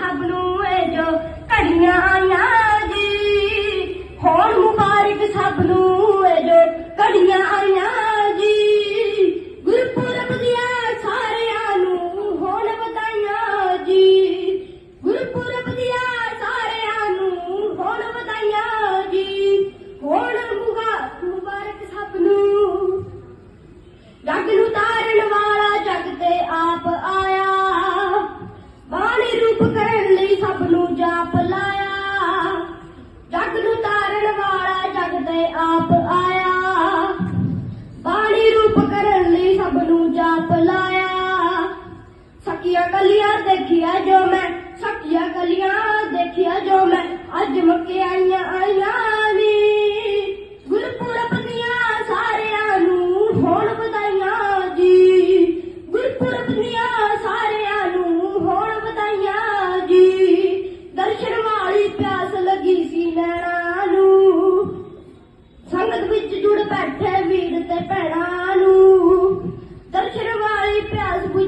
ਸਭ ਨੂੰ ਇਹ ਜੋ ਘੜੀਆਂ ਆਈਆਂ ਜੀ। ਹੋਣ ਮੁਬਾਰਕ ਸਭ ਨੂੰ ਇਹ ਜੋ ਘੜੀਆਂ ਆਈਆਂ ਆਪ ਆਇਆ। ਬਾਣੀ ਰੂਪ ਕਰਨ ਲਈ ਸਭ ਨੂੰ ਜਾਪ ਲਾਇਆ। ਸਖੀਆਂ ਕਲੀਆਂ ਦੇਖਿਆ ਜੋ ਮੈਂ, ਸਖੀਆਂ ਕਲੀਆਂ ਦੇਖਿਆ ਜੋ ਮੈਂ, ਅੱਜ ਮੱਕੇ ਆਈਆਂ ਆਈਆਂ ਨੀ। ਗੁਰਪੁਰਬ ਦੀਆਂ ਸਾਰਿਆਂ ਨੂੰ ਹੋਣ ਵਧਾਈਆਂ ਜੀ। ਗੁਰਪੁਰਬ ਦੀਆਂ as we